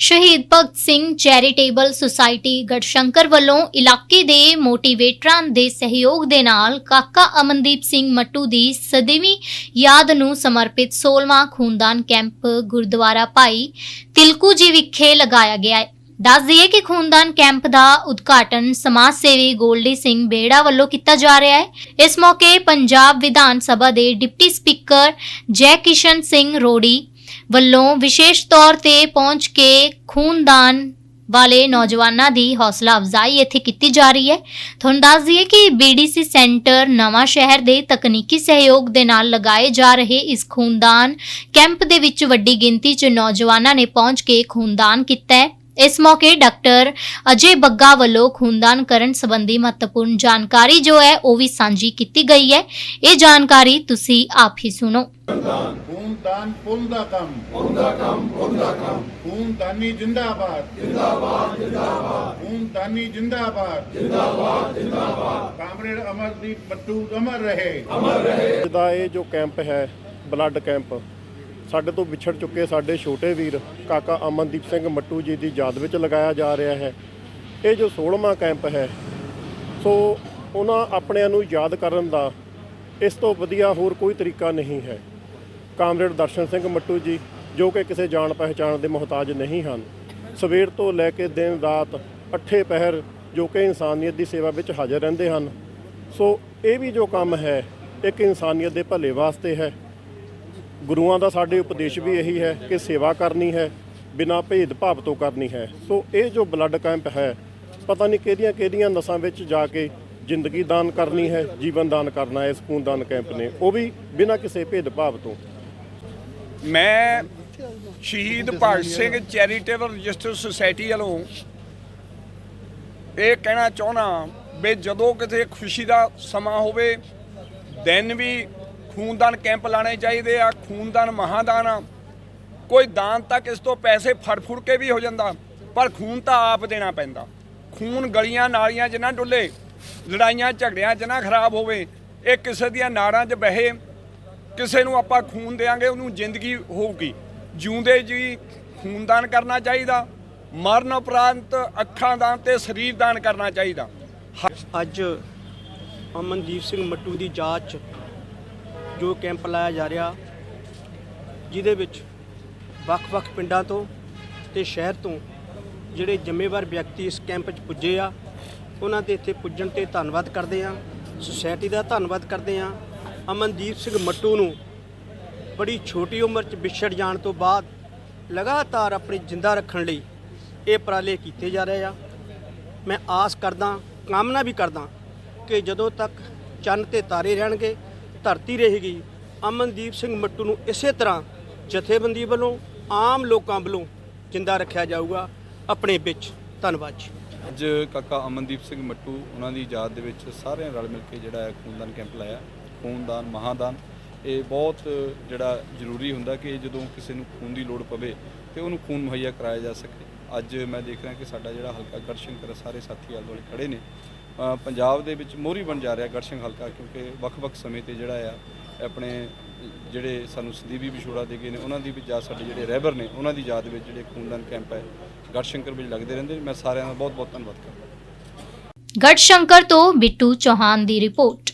ਸ਼ਹੀਦ Bhagat Singh charitable society Garhshankar ਵੱਲੋਂ ਇਲਾਕੇ ਦੇ ਮੋਟੀਵੇਟਰਾਂ ਦੇ ਸਹਿਯੋਗ ਦੇ ਨਾਲ ਕਾਕਾ ਅਮਨਦੀਪ ਸਿੰਘ ਮੱਟੂ ਦੀ ਸਦੀਵੀਂ ਯਾਦ ਨੂੰ ਸਮਰਪਿਤ 16ਵਾਂ ਖੂਨਦਾਨ ਕੈਂਪ ਗੁਰਦੁਆਰਾ ਭਾਈ ਤਿਲਕੂ ਜੀ ਵਿਖੇ ਲਗਾਇਆ ਗਿਆ ਹੈ। ਦੱਸ ਦਈਏ ਕਿ ਖੂਨਦਾਨ ਕੈਂਪ ਦਾ ਉਦਘਾਟਨ ਸਮਾਜ ਸੇਵੀ ਗੋਲਡੀ ਸਿੰਘ ਬੇੜਾ ਵੱਲੋਂ ਕੀਤਾ ਜਾ ਰਿਹਾ ਹੈ। ਇਸ ਮੌਕੇ ਪੰਜਾਬ ਵਿਧਾਨ ਸਭਾ ਦੇ ਡਿਪਟੀ ਸਪੀਕਰ ਜੈ ਕਿਸ਼ਨ ਸਿੰਘ ਰੋੜੀ ਵੱਲੋਂ ਵਿਸ਼ੇਸ਼ ਤੌਰ ਤੇ ਪਹੁੰਚ ਕੇ ਖੂਨਦਾਨ ਵਾਲੇ ਨੌਜਵਾਨਾਂ ਦੀ ਹੌਸਲਾ ਅਫਜ਼ਾਈ ਇੱਥੇ ਕੀਤੀ ਜਾ ਰਹੀ ਹੈ। ਤੁਹਾਨੂੰ ਦੱਸ ਦਈਏ ਕਿ BDC ਸੈਂਟਰ ਨਵਾਂ ਸ਼ਹਿਰ ਦੇ ਤਕਨੀਕੀ ਸਹਿਯੋਗ ਦੇ ਨਾਲ ਲਗਾਏ ਜਾ ਰਹੇ ਇਸ ਖੂਨਦਾਨ ਕੈਂਪ ਦੇ ਵਿੱਚ ਵੱਡੀ ਗਿਣਤੀ 'ਚ ਨੌਜਵਾਨਾਂ ਨੇ ਪਹੁੰਚ ਕੇ ਖੂਨਦਾਨ ਕੀਤਾ ਹੈ। ਇਸ ਮੌਕੇ ਡਾਕਟਰ ਅਜੇ ਬੱਗਾ ਵੱਲੋਂ ਖੂਨਦਾਨ ਕਰਨ ਸੰਬੰਧੀ ਮਹੱਤਵਪੂਰਨ ਜਾਣਕਾਰੀ ਜੋ ਹੈ ਉਹ ਵੀ ਸਾਂਝੀ ਕੀਤੀ ਗਈ ਹੈ। ਇਹ ਜਾਣਕਾਰੀ ਤੁਸੀਂ ਆਪ ਹੀ ਸੁਣੋ। ਖੂਨਦਾਨ ਪੁੰਨ ਦਾ ਕੰਮ। ਪੁੰਨ ਦਾ ਕੰਮ ਪੁੰਨ ਦਾ ਕੰਮ। ਖੂਨਦਾਨੀ ਜਿੰਦਾਬਾਦ। ਜਿੰਦਾਬਾਦ ਜਿੰਦਾਬਾਦ। ਖੂਨਦਾਨੀ ਜਿੰਦਾਬਾਦ। ਜਿੰਦਾਬਾਦ ਜਿੰਦਾਬਾਦ। ਕਾਮਰੇਡ ਅਮਰਦੀਪ ਮੱਟੂ ਅਮਰ ਰਹੇ। ਅੱਜ ਦਾ ਇਹ ਜੋ ਕੈਂਪ ਹੈ ਬਲੱਡ ਕੈਂਪ ਸਾਡੇ ਤੋਂ ਵਿਛੜ ਚੁੱਕੇ ਸਾਡੇ ਛੋਟੇ ਵੀਰ ਕਾਕਾ ਅਮਨਦੀਪ ਸਿੰਘ ਮੱਟੂ ਜੀ ਦੀ ਯਾਦ ਵਿੱਚ ਲਗਾਇਆ ਜਾ ਰਿਹਾ ਹੈ। ਇਹ ਜੋ 16ਵਾਂ ਕੈਂਪ ਹੈ ਸੋ ਉਹਨਾਂ ਆਪਣਿਆਂ ਨੂੰ ਯਾਦ ਕਰਨ ਦਾ ਇਸ ਤੋਂ ਵਧੀਆ ਹੋਰ ਕੋਈ ਤਰੀਕਾ ਨਹੀਂ ਹੈ। ਕਾਮਰੇਡ ਦਰਸ਼ਨ ਸਿੰਘ ਮੱਟੂ ਜੀ, ਜੋ ਕਿ ਕਿਸੇ ਜਾਣ ਪਹਿਚਾਣ ਦੇ ਮੁਹਤਾਜ ਨਹੀਂ ਹਨ। ਸਵੇਰ ਤੋਂ ਲੈ ਕੇ ਦਿਨ ਰਾਤ ਅੱਠੇ ਪਹਿਰ ਜੋ ਕਿ ਇਨਸਾਨੀਅਤ ਦੀ ਸੇਵਾ ਵਿੱਚ ਹਾਜ਼ਰ ਰਹਿੰਦੇ ਹਨ। ਸੋ ਇਹ ਵੀ ਜੋ ਕੰਮ ਹੈ, ਇੱਕ ਇਨਸਾਨੀਅਤ ਦੇ ਭਲੇ ਵਾਸਤੇ ਹੈ। ਗੁਰੂਆਂ ਦਾ ਸਾਡੇ ਉਪਦੇਸ਼ ਵੀ ਇਹੀ ਹੈ ਕਿ ਸੇਵਾ ਕਰਨੀ ਹੈ, ਬਿਨਾਂ ਭੇਦਭਾਵ ਤੋਂ ਕਰਨੀ ਹੈ। ਸੋ ਇਹ ਜੋ ਬਲੱਡ ਕੈਂਪ ਹੈ, ਪਤਾ ਨਹੀਂ ਕਿਹਦੀਆਂ ਕਿਹਦੀਆਂ ਨਸਾਂ ਵਿੱਚ ਜਾ ਕੇ ਜ਼ਿੰਦਗੀ ਦਾਨ ਕਰਨੀ ਹੈ, ਜੀਵਨ ਦਾਨ ਕਰਨਾ ਹੈ ਸਕੂਨ ਦਾਨ ਕੈਂਪ ਨੇ। ਉਹ ਵੀ ਬਿਨਾਂ ਕਿਸੇ ਭੇਦਭਾਵ ਤੋਂ। ਮੈਂ Shaheed Bhagat Singh charitable register society ਵੱਲੋਂ ਇਹ ਕਹਿਣਾ ਚਾਹੁੰਦਾ ਵੀ ਜਦੋਂ ਕਿਤੇ ਖੁਸ਼ੀ ਦਾ ਸਮਾਂ ਹੋਵੇ, ਦਿਨ ਵੀ ਖੂਨਦਾਨ ਕੈਂਪ ਲਾਣੇ ਚਾਹੀਦੇ ਆ, ਖੂਨਦਾਨ ਮਹਾਦਾਨ ਆ। ਕੋਈ ਦਾਨ ਤੱਕ ਇਸ ਤੋਂ ਪੈਸੇ ਫੜ ਫੁੜ ਕੇ ਵੀ ਹੋ ਜਾਂਦਾ, ਪਰ ਖੂਨ ਤਾਂ ਆਪ ਦੇਣਾ ਪੈਂਦਾ। ਖੂਨ ਗਲੀਆਂ ਨਾਲੀਆਂ 'ਚ ਨਾ ਡੁੱਲੇ, ਲੜਾਈਆਂ ਝਗੜਿਆਂ 'ਚ ਨਾ ਖਰਾਬ ਹੋਵੇ, ਇਹ ਕਿਸੇ ਦੀਆਂ ਨਾੜਾਂ 'ਚ ਬਹੇ ਕਿਸੇ ਨੂੰ ਆਪਾਂ ਖੂਨ ਦੇਾਂਗੇ ਉਹਨੂੰ ਜ਼ਿੰਦਗੀ ਹੋਊਗੀ। ਜਿਉਂਦੇ ਜੀ ਖੂਨਦਾਨ ਕਰਨਾ ਚਾਹੀਦਾ, ਮਰਨ ਉਪਰੰਤ ਅੱਖਾਂ ਦਾਨ ਤੇ ਸਰੀਰ ਦਾਨ ਕਰਨਾ ਚਾਹੀਦਾ। ਅੱਜ ਅਮਨਦੀਪ ਸਿੰਘ ਮੱਟੂ ਦੀ ਜਾਂਚ ਜੋ ਕੈਂਪ ਲਾਇਆ ਜਾ ਰਿਹਾ, ਜਿਹਦੇ ਵਿੱਚ ਵੱਖ-ਵੱਖ ਪਿੰਡਾਂ ਤੋਂ ਤੇ ਸ਼ਹਿਰ ਤੋਂ ਜਿਹੜੇ ਜ਼ਿੰਮੇਵਾਰ ਵਿਅਕਤੀ ਇਸ ਕੈਂਪ 'ਚ ਪੁੱਜੇ ਆ, ਉਹਨਾਂ ਦੇ ਇੱਥੇ ਪੁੱਜਣ ਤੇ ਧੰਨਵਾਦ ਕਰਦੇ ਆ ਸੁਸਾਇਟੀ ਦਾ ਧੰਨਵਾਦ ਕਰਦੇ ਆ ਅਮਨਦੀਪ ਸਿੰਘ ਮੱਟੂ ਨੂੰ ਬੜੀ ਛੋਟੀ ਉਮਰ 'ਚ ਵਿਛੜ ਜਾਣ ਤੋਂ ਬਾਅਦ ਲਗਾਤਾਰ ਆਪਣੀ ਜਿੰਦਾ ਰੱਖਣ ਲਈ ਇਹ ਉਪਰਾਲੇ ਕੀਤੇ ਜਾ ਰਹੇ ਆ। ਮੈਂ ਆਸ ਕਰਦਾ, ਕਾਮਨਾ ਵੀ ਕਰਦਾ ਕਿ ਜਦੋਂ ਤੱਕ ਚੰਨ ਤੇ ਤਾਰੇ ਰਹਿਣਗੇ, ਧਰਤੀ ਰਹੇਗੀ, ਅਮਨਦੀਪ ਸਿੰਘ ਮੱਟੂ ਨੂੰ ਇਸੇ ਤਰ੍ਹਾਂ ਜਥੇਬੰਦੀ ਵੱਲੋਂ, ਆਮ ਲੋਕਾਂ ਵੱਲੋਂ ਜਿੰਦਾ ਰੱਖਿਆ ਜਾਊਗਾ। ਆਪਣੇ ਵਿੱਚ ਧੰਨਵਾਦ ਜੀ। ਅੱਜ ਕਾਕਾ ਅਮਨਦੀਪ ਸਿੰਘ ਮੱਟੂ, ਉਹਨਾਂ ਦੀ ਯਾਦ ਦੇ ਵਿੱਚ ਸਾਰਿਆਂ ਰਲ ਮਿਲ ਕੇ ਜਿਹੜਾ ਖੂਨਦਾਨ ਕੈਂਪ ਲਾਇਆ। ਖੂਨਦਾਨ, ਮਹਾਦਾਨ, ਇਹ ਬਹੁਤ ਜਿਹੜਾ ਜ਼ਰੂਰੀ ਹੁੰਦਾ ਕਿ ਜਦੋਂ ਕਿਸੇ ਨੂੰ ਖੂਨ ਦੀ ਲੋੜ ਪਵੇ ਤੇ ਉਹਨੂੰ ਖੂਨ ਮੁਹੱਈਆ ਕਰਾਇਆ ਜਾ ਸਕੇ। ਅੱਜ ਮੈਂ ਦੇਖ ਰਿਹਾ ਕਿ ਸਾਡਾ ਜਿਹੜਾ ਹਲਕਾ ਗੜਸ਼ੰਕਰ ਸਾਰੇ ਸਾਥੀ ਆਲੇ ਦੁਆਲੇ ਖੜੇ ਨੇ। ਪੰਜਾਬ ਦੇ ਵਿੱਚ ਮੋਹਰੀ ਬਣ ਜਾ ਰਿਹਾ ਗੜਸ਼ੰਕ ਹਲਕਾ ਕਿਉਂਕਿ ਵੱਖ-ਵੱਖ ਸਮੇਂ ਤੇ ਜਿਹੜਾ ਆ, ਆਪਣੇ ਜਿਹੜੇ ਸਾਨੂੰ ਸਦੀਵੀ ਵਿਛੋੜਾ ਦੇ ਗਏ ਨੇ, ਉਹਨਾਂ ਦੀ ਵੀ ਯਾਦ ਸਾਡੇ ਜਿਹੜੇ ਰਹਿਬਰ ਨੇ, ਉਹਨਾਂ ਦੀ ਯਾਦ ਵਿੱਚ ਜਿਹੜੇ ਖੂਨਦਾਨ ਕੈਂਪ ਹੈ ਗੜਸ਼ੰਕਰ ਵਿੱਚ ਲੱਗਦੇ ਰਹਿੰਦੇ ਨੇ। ਮੈਂ ਸਾਰਿਆਂ ਦਾ ਬਹੁਤ-ਬਹੁਤ ਧੰਨਵਾਦ ਕਰਦਾ ਗੜਸ਼ੰਕਰ ਤੋਂ ਬਿੱਟੂ ਚੌਹਾਨ ਦੀ ਰਿਪੋਰਟ।